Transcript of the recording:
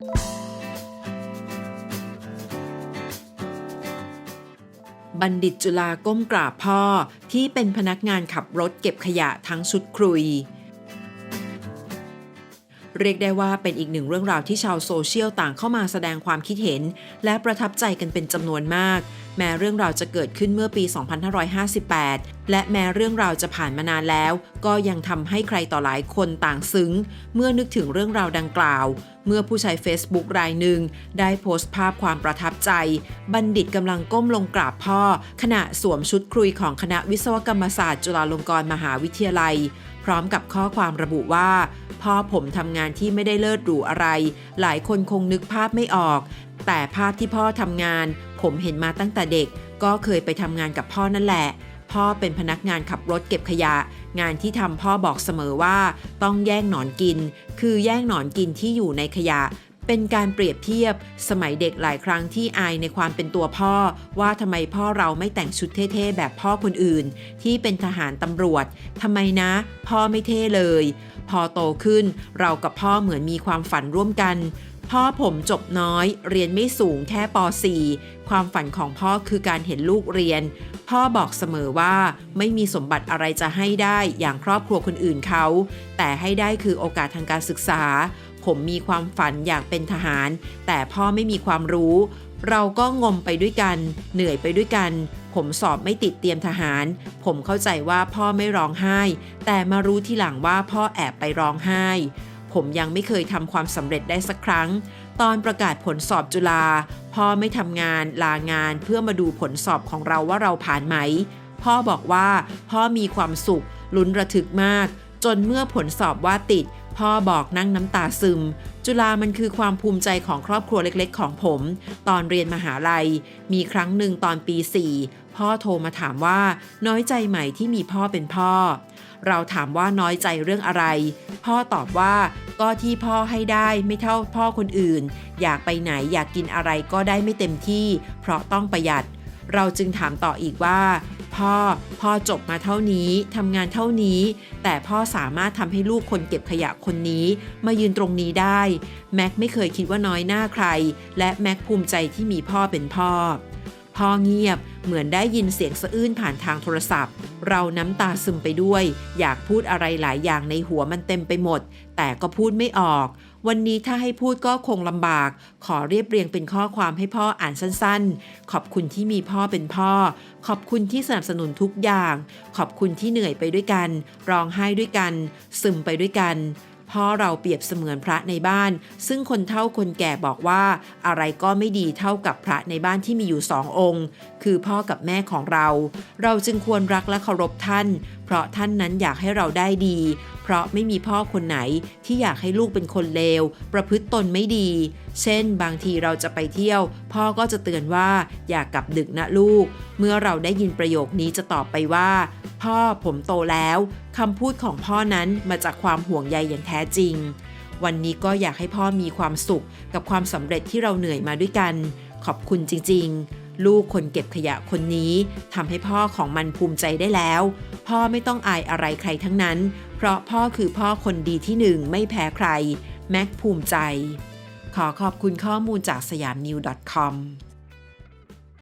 บัณฑิตจุฬาก้มกราบพ่อที่เป็นพนักงานขับรถเก็บขยะทั้งชุดครุย เรียกได้ว่าเป็นอีกหนึ่งเรื่องราวที่ชาวโซเชียลต่างเข้ามาแสดงความคิดเห็น และประทับใจกันเป็นจำนวนมาก แม้เรื่องราวจะเกิดขึ้นเมื่อปี 2558 และแม้เรื่องราวจะผ่านมานานแล้ว ก็ยังทำให้ใครต่อหลายคนต่างซึ้ง เมื่อนึกถึงเรื่องราวดังกล่าว เมื่อผู้ใช้ Facebook รายหนึ่ง ได้โพสต์ภาพความประทับใจ บัณฑิตกำลังก้มลงกราบพ่อ ขณะสวมชุดครุยของคณะวิศวกรรมศาสตร์จุฬาลงกรณ์มหาวิทยาลัย พร้อมกับข้อความระบุว่า พ่อผมทำงานที่ไม่ได้เลิศหรูอะไร หลายคนคงนึกภาพไม่ออก แต่ภาพที่พ่อทำงาน ผมเห็นมาตั้งแต่เด็ก ก็เคยไปทำงานกับพ่อนั่นแหละ พ่อเป็นพนักงานขับรถเก็บขยะ งานที่ทำพ่อบอกเสมอว่า ต้องแย่งหนอนกิน คือแย่งหนอนกินที่อยู่ในขยะ เป็นการเปรียบเทียบ สมัยเด็กหลายครั้งที่อายในความเป็นตัวพ่อ ว่าทำไมพ่อเราไม่แต่งชุดเท่ๆ แบบพ่อคนอื่น ที่เป็นทหารตำรวจทำไมนะ พ่อไม่เท่เลย พอโตขึ้นเรากับพ่อเหมือนมีความฝันร่วมกันพ่อผมจบน้อย เรียนไม่สูงแค่ป .4 ความฝันของพ่อคือการเห็นลูกเรียน พ่อบอกเสมอว่าไม่มีสมบัติอะไรจะให้ได้อย่างครอบครัวคนอื่นเขา แต่ให้ได้คือโอกาสทางการศึกษา ผมมีความฝันอยากเป็นทหาร แต่พ่อไม่มีความรู้ เราก็งมไปด้วยกัน เหนื่อยไปด้วยกัน ผมสอบไม่ติดเตรียมทหาร ผมเข้าใจว่าพ่อไม่ร้องไห้ แต่มารู้ทีหลังว่าพ่อแอบไปร้องไห้ ผมยังไม่เคยทำความสำเร็จได้สักครั้ง ตอนประกาศผลสอบจุฬาพ่อไม่ทำงานลางานเพื่อมาดูผลสอบของเราว่าเราผ่านไหม พ่อบอกว่าพ่อมีความสุขลุ้นระทึกมาก จนเมื่อผลสอบว่าติด พ่อบอกนั่งน้ำตาซึม จุฬามันคือความภูมิใจของครอบครัวเล็กๆ ของผม ตอนเรียนมหาลัย มีครั้งหนึ่งตอนปี 4 พ่อโทรมาถามว่าน้อยใจไหมที่มีพ่อเป็นพ่อ เราถามว่าน้อยใจเรื่องอะไร พ่อตอบว่าก็ที่พ่อให้ได้ไม่เท่าพ่อคนอื่น อยากไปไหนอยากกินอะไรก็ได้ไม่เต็มที่ เพราะต้องประหยัด เราจึงถามต่ออีกว่า พ่อ พ่อจบมาเท่านี้ทำงานเท่านี้ แต่พ่อสามารถทำให้ลูกคนเก็บขยะคนนี้ มายืนตรงนี้ได้ แม็กไม่เคยคิดว่าน้อยหน้าใคร และแม็กภูมิใจที่มีพ่อเป็นพ่อ พ่อเงียบเหมือนได้ยินเสียงสะอื้นผ่านทางโทรศัพท์ เราน้ำตาซึมไปด้วย อยากพูดอะไรหลายอย่างในหัวมันเต็มไปหมด แต่ก็พูดไม่ออก วันนี้ถ้าให้พูดก็คงลำบาก ขอเรียบเรียงเป็นข้อความให้พ่ออ่านสั้นๆ ขอบคุณที่มีพ่อเป็นพ่อ ขอบคุณที่สนับสนุนทุกอย่าง ขอบคุณที่เหนื่อยไปด้วยกัน ร้องไห้ด้วยกัน ซึมไปด้วยกัน พ่อเราเปรียบเสมือนพระในบ้าน ซึ่งคนเฒ่าคนแก่บอกว่าอะไรก็ไม่ดีเท่ากับพระในบ้านที่มีอยู่สององค์ คือพ่อกับแม่ของเรา เราจึงควรรักและเคารพท่าน เพราะท่านนั้นอยากให้เราได้ดี เพราะไม่มีพ่อคนไหนที่อยากให้ลูกเป็นคนเลว ประพฤติตนไม่ดี เช่น บางทีเราจะไปเที่ยว พ่อก็จะเตือนว่าอย่ากกลับดึกนะลูก เมื่อเราได้ยินประโยคนี้จะตอบไปว่า พ่อผมโตแล้ว คำพูดของพ่อนั้นมาจากความห่วงใยอย่างแท้จริง วันนี้ก็อยากให้พ่อมีความสุขกับความสำเร็จที่เราเหนื่อยมาด้วยกัน ขอบคุณจริง ๆ ลูกคนเก็บขยะคนนี้ทำให้พ่อของมันภูมิใจได้แล้ว พ่อไม่ต้องอายอะไรใครทั้งนั้น เพราะพ่อคือพ่อคนดีที่หนึ่งไม่แพ้ใคร แม็กภูมิใจ ขอขอบคุณข้อมูลจากสยามนิว .com